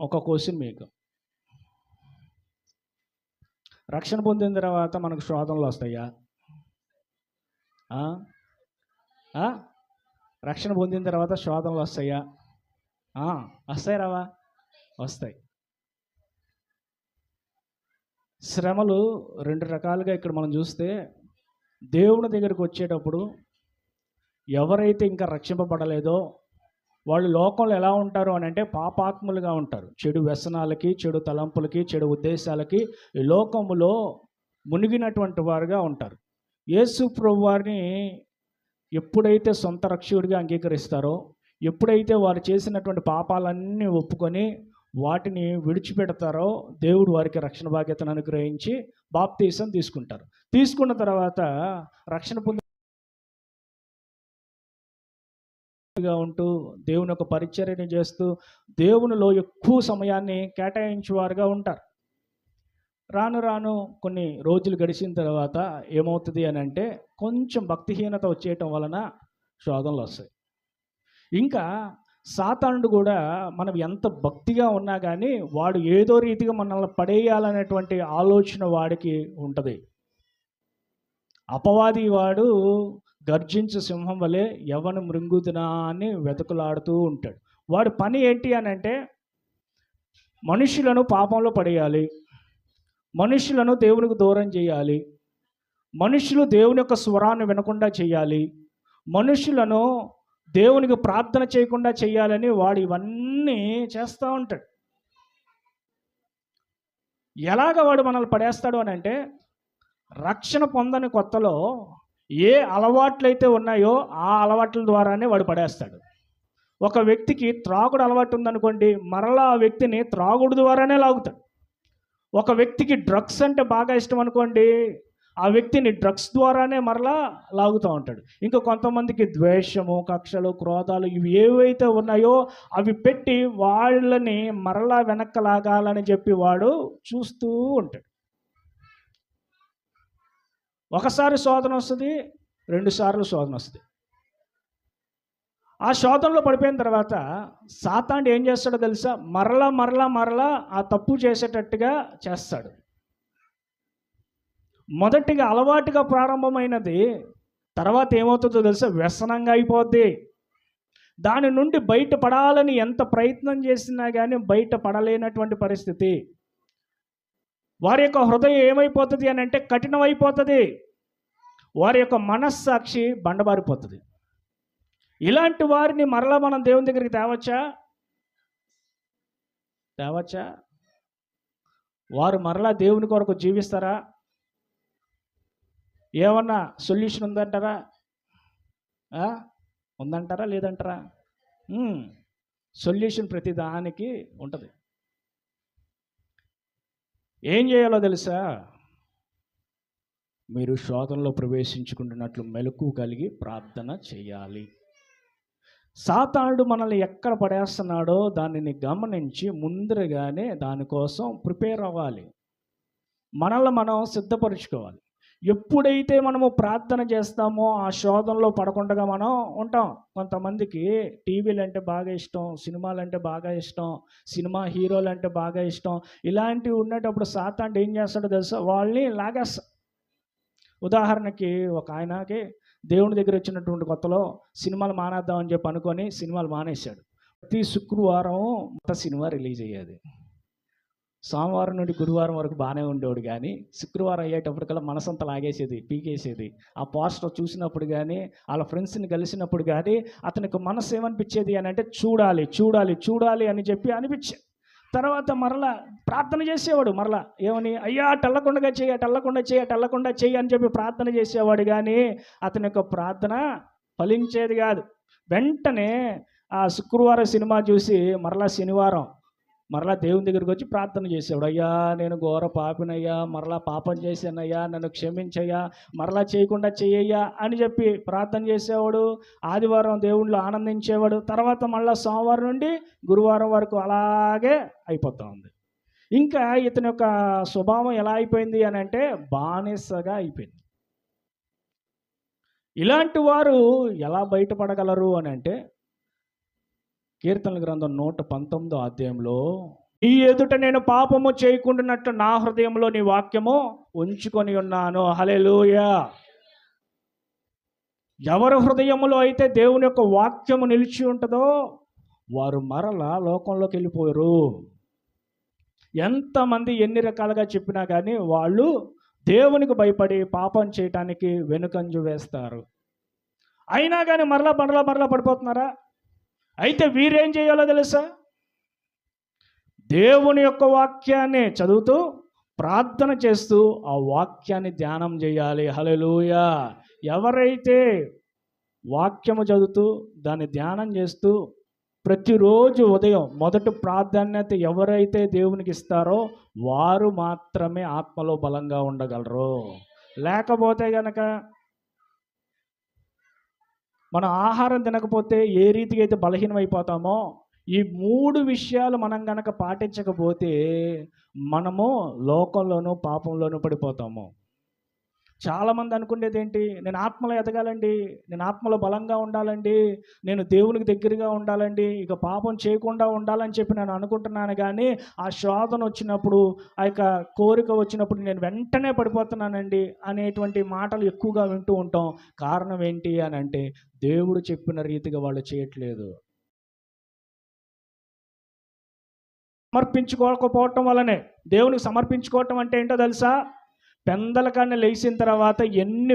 ఒక క్వశ్చన్ మీకు. రక్షణ పొందిన తర్వాత మనకు శోధనలు వస్తాయా? రక్షణ పొందిన తర్వాత శోధనలు వస్తాయా? వస్తాయి రావా? వస్తాయి. శ్రమలు రెండు రకాలుగా ఇక్కడ మనం చూస్తే దేవుని దగ్గరికి వచ్చేటప్పుడు ఎవరైతే ఇంకా రక్షింపబడలేదో వాళ్ళు లోకంలో ఎలా ఉంటారు అని అంటే పాపాత్ములుగా ఉంటారు. చెడు వ్యసనాలకి చెడు తలంపులకి చెడు ఉద్దేశాలకి లోకములో మునిగినటువంటి వారుగా ఉంటారు. యేసు ప్రభు వారిని ఎప్పుడైతే సొంత రక్షకుడిగా అంగీకరిస్తారో ఎప్పుడైతే వారు చేసినటువంటి పాపాలన్నీ ఒప్పుకొని వాటిని విడిచిపెడతారో దేవుడు వారికి రక్షణ బాధ్యతను అనుగ్రహించి బాప్తీసం తీసుకుంటారు. తీసుకున్న తర్వాత రక్షణ పొంది గా ఉంటూ దేవుని యొక్క పరిచర్యను చేస్తూ దేవునిలో ఎక్కువ సమయాన్ని కేటాయించేవారుగా ఉంటారు. రాను రాను కొన్ని రోజులు గడిచిన తర్వాత ఏమవుతుంది అని అంటే కొంచెం భక్తిహీనత వచ్చేయటం వలన శోధనలు వస్తాయి. ఇంకా సాతానుడు కూడా మనం ఎంత భక్తిగా ఉన్నా కానీ వాడు ఏదో రీతిగా మనల్ని పడేయాలనేటువంటి ఆలోచన వాడికి ఉంటుంది. అపవాది వాడు గర్జించు సింహం వలె ఎవను మృంగుతున్నా అని వెతుకులాడుతూ ఉంటాడు. వాడి పని ఏంటి అని అంటే మనుషులను పాపంలో పడేయాలి మనుషులను దేవునికి దూరం చేయాలి మనుషులు దేవుని యొక్క స్వరాన్ని వినకుండా చేయాలి మనుషులను దేవునికి ప్రార్థన చేయకుండా చేయాలని వాడు ఇవన్నీ చేస్తూ ఉంటాడు. ఎలాగ వాడు మనల్ని పడేస్తాడు అని అంటే రక్షణ పొందని కొత్తలో ఏ అలవాట్లయితే ఉన్నాయో ఆ అలవాట్ల ద్వారానే వాడు పడేస్తాడు. ఒక వ్యక్తికి త్రాగుడు అలవాటు ఉందనుకోండి మరలా ఆ వ్యక్తిని త్రాగుడు ద్వారానే లాగుతాడు. ఒక వ్యక్తికి డ్రగ్స్ అంటే బాగా ఇష్టం అనుకోండి ఆ వ్యక్తిని డ్రగ్స్ ద్వారానే మరలా లాగుతూ ఉంటాడు. ఇంకా కొంతమందికి ద్వేషము కక్షలు క్రోధాలు ఇవి ఏవైతే ఉన్నాయో అవి పెట్టి వాళ్ళని మరలా వెనక్కి లాగాలని చెప్పి వాడు చూస్తూ ఉంటాడు. ఒకసారి శోధన వస్తుంది రెండుసార్లు శోధన వస్తుంది. ఆ శోధనలో పడిపోయిన తర్వాత సాతాండు ఏం చేస్తాడో తెలుసా? మరలా మరలా మరలా ఆ తప్పు చేసేటట్టుగా చేస్తాడు. మొదటిగా అలవాటుగా ప్రారంభమైనది తర్వాత ఏమవుతుందో తెలుసా? వ్యసనంగా అయిపోద్ది. దాని నుండి బయటపడాలని ఎంత ప్రయత్నం చేసినా కానీ బయట పడలేనటువంటి పరిస్థితి. వారి యొక్క హృదయం ఏమైపోతుంది అని అంటే కఠినమైపోతుంది. వారి యొక్క మనస్సాక్షి బండబారిపోతుంది. ఇలాంటి వారిని మరలా మనం దేవుని దగ్గరికి తేవచ్చా? తేవచ్చా? వారు మరలా దేవుని కొరకు జీవిస్తారా? ఏమన్నా సొల్యూషన్ ఉందంటారా? ఉందంటారా? లేదంటారా? సొల్యూషన్ ప్రతి దానికి ఉంటుంది. ఏం చేయాలో తెలుసా? మీరు శోధనలో ప్రవేశించుకుంటున్నట్లు మెలకు కలిగి ప్రార్థన చేయాలి. సాతానుడు మనల్ని ఎక్కడ పడేస్తున్నాడో దానిని గమనించి ముందరగానే దానికోసం ప్రిపేర్ అవ్వాలి. మనల్ని మనం సిద్ధపరచుకోవాలి. ఎప్పుడైతే మనము ప్రార్థన చేస్తామో ఆ శోధనలో పడకుండా మనం ఉంటాం. కొంతమందికి టీవీలు అంటే బాగా ఇష్టం సినిమాలు అంటే బాగా ఇష్టం సినిమా హీరోలు అంటే బాగా ఇష్టం. ఇలాంటివి ఉండేటప్పుడు సాతాండు ఏం చేస్తాడో తెలుసా? వాళ్ళని లాగేస్తా. ఉదాహరణకి ఒక ఆయనకి దేవుని దగ్గర వచ్చినటువంటి కొత్తలో సినిమాలు మానేద్దామని చెప్పి అనుకొని సినిమాలు మానేశాడు. ప్రతి శుక్రవారం మొత్తం సినిమా రిలీజ్ అయ్యేది. సోమవారం నుండి గురువారం వరకు బాగానే ఉండేవాడు కానీ శుక్రవారం అయ్యేటప్పటికల్లా మనసంతా లాగేసేది పీకేసేది. ఆ పోస్టర్ చూసినప్పుడు కానీ వాళ్ళ ఫ్రెండ్స్ని కలిసినప్పుడు కానీ అతనికి మనసు ఏమనిపించేది అని అంటే చూడాలి చూడాలి చూడాలి అని చెప్పి అనిపించేది. తర్వాత మరలా ప్రార్థన చేసేవాడు మరలా ఏమని అయ్యా టల్లకుండా చేయ టల్లకుండా చేయ టల్లకుండా చేయి అని చెప్పి ప్రార్థన చేసేవాడు కానీ అతని యొక్క ప్రార్థన ఫలించేది కాదు. వెంటనే ఆ శుక్రవారం సినిమా చూసి మరలా శనివారం మరలా దేవుని దగ్గరికి వచ్చి ప్రార్థన చేసేవాడు. అయ్యా నేను ఘోర పాపినయ్యా మరలా పాపం చేశానయ్యా నన్ను క్షమించయ్యా మరలా చేయకుండా చేయయ్యా అని చెప్పి ప్రార్థన చేసేవాడు. ఆదివారం దేవుళ్ళు ఆనందించేవాడు. తర్వాత మళ్ళీ సోమవారం నుండి గురువారం వరకు అలాగే అయిపోతూ ఉంది. ఇంకా ఇతని యొక్క స్వభావం ఎలా అయిపోయింది అని అంటే బానిసగా అయిపోయింది. ఇలాంటి వారు ఎలా బయటపడగలరు అని అంటే కీర్తనల గ్రంథం నూట పంతొమ్మిదో అధ్యాయంలో నీ ఎదుట నేను పాపము చేయకుండానట్లు నా హృదయంలో నీ వాక్యము ఉంచుకొని ఉన్నాను. హలెలూయా ఎవరి హృదయములో అయితే దేవుని యొక్క వాక్యము నిలిచి ఉంటుందో వారు మరల లోకంలోకి వెళ్ళిపోయారు. ఎంతమంది ఎన్ని రకాలుగా చెప్పినా కానీ వాళ్ళు దేవునికి భయపడి పాపం చేయటానికి వెనుకంజు వేస్తారు. అయినా కానీ మరలా మరలా మరలా పడిపోతున్నారా? అయితే వీరేం చేయాలో తెలుసా? దేవుని యొక్క వాక్యాన్ని చదువుతూ ప్రార్థన చేస్తూ ఆ వాక్యాన్ని ధ్యానం చేయాలి. హలెలూయా ఎవరైతే వాక్యము చదువుతూ దాన్ని ధ్యానం చేస్తూ ప్రతిరోజు ఉదయం మొదటి ప్రాధాన్యత ఎవరైతే దేవునికి ఇస్తారో వారు మాత్రమే ఆత్మలో బలంగా ఉండగలరు. లేకపోతే గనక మనం ఆహారం తినకపోతే ఏ రీతిగా అయితే బలహీనమైపోతామో ఈ మూడు విషయాలు మనం గనక పాటించకపోతే మనము లోకంలోనూ పాపంలోనూ పడిపోతాము. చాలామంది అనుకునేది ఏంటి నేను ఆత్మలో ఎదగాలండి నేను ఆత్మలో బలంగా ఉండాలండి నేను దేవునికి దగ్గరగా ఉండాలండి ఇక పాపం చేయకుండా ఉండాలని చెప్పి నేను అనుకుంటున్నాను కానీ ఆ శోధన వచ్చినప్పుడు ఆ యొక్క కోరిక వచ్చినప్పుడు నేను వెంటనే పడిపోతున్నానండి అనేటువంటి మాటలు ఎక్కువగా వింటూ ఉంటాం. కారణం ఏంటి అని అంటే దేవుడు చెప్పిన రీతిగా వాళ్ళు చేయట్లేదు. సమర్పించుకోకపోవటం వల్లనే. దేవునికి సమర్పించుకోవటం అంటే ఏంటో తెలుసా? పెందలకాన్ని లేచిన తర్వాత ఎన్ని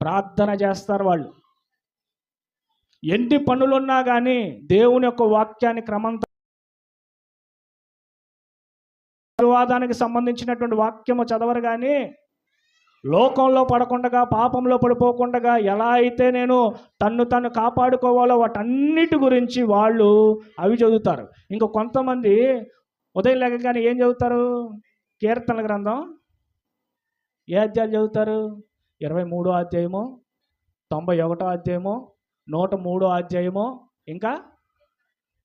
ప్రార్థన చేస్తారు వాళ్ళు. ఎన్ని పనులున్నా కానీ దేవుని యొక్క వాక్యాన్ని క్రమంతో వివాదానికి సంబంధించినటువంటి వాక్యము చదవరు కానీ లోకంలో పడకుండా పాపంలో పడిపోకుండా ఎలా అయితే నేను తన్ను తను కాపాడుకోవాలో వాటన్నిటి గురించి వాళ్ళు అవి చదువుతారు. ఇంకా కొంతమంది ఉదయం లేకగానే ఏం చదువుతారు? కీర్తన గ్రంథం. ఏ అధ్యాయం చదువుతారు? ఇరవై మూడో అధ్యాయము తొంభై ఒకటో అధ్యాయము నూట మూడో అధ్యాయము ఇంకా?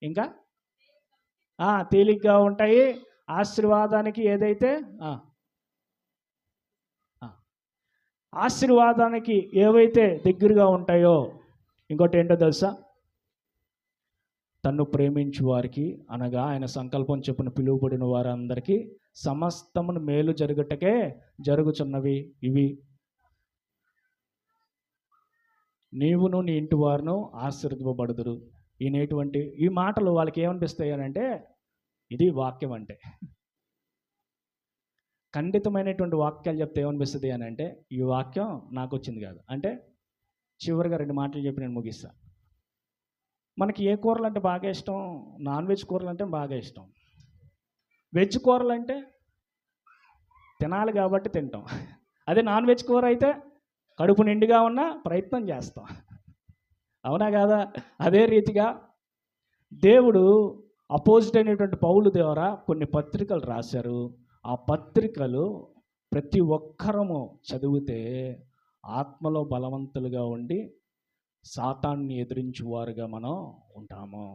ఇంకా? తేలిగ్గా ఉంటాయి. ఆశీర్వాదానికి ఏదైతే? ఆశీర్వాదానికి ఏవైతే దగ్గరగా ఉంటాయో ఇంకోటి ఏంటో తెలుసా? తన్ను ప్రేమించు వారికి అనగా ఆయన సంకల్పం చెప్పున పిలువబడిన వారందరికీ సమస్తమును మేలు జరుగుటకే జరుగుచున్నవి ఇవి. నీవును నీ ఇంటి వారును ఆశీర్వబడుదురు ఈనేటువంటి ఈ మాటలు వాళ్ళకి ఏమనిపిస్తాయి అని అంటే ఇది వాక్యం అంటే. ఖండితమైనటువంటి వాక్యాలు చెప్తే ఏమనిపిస్తుంది అని అంటే ఈ వాక్యం నాకు వచ్చింది కాదు. అంటే చివరిగా రెండు మాటలు చెప్పి నేను ముగిస్తాను మనకి ఏ కూరలు అంటే బాగా ఇష్టం? నాన్ వెజ్ కూరలు అంటే బాగా ఇష్టం. వెజ్ కూరలు అంటే తినాలి కాబట్టి తింటాం. అదే నాన్ వెజ్ కూర అయితే కడుపు నిండుగా ఉన్న ప్రయత్నం చేస్తాం. అవునా కాదా? అదే రీతిగా దేవుడు అపోజిట్ అయినటువంటి పౌలు ద్వారా కొన్ని పత్రికలు రాశారు. ఆ పత్రికలు ప్రతి ఒక్కరము చదివితే ఆత్మలో బలవంతులుగా ఉండి సాతాన్ని ఎదిరించువారుగా మనం ఉంటాము.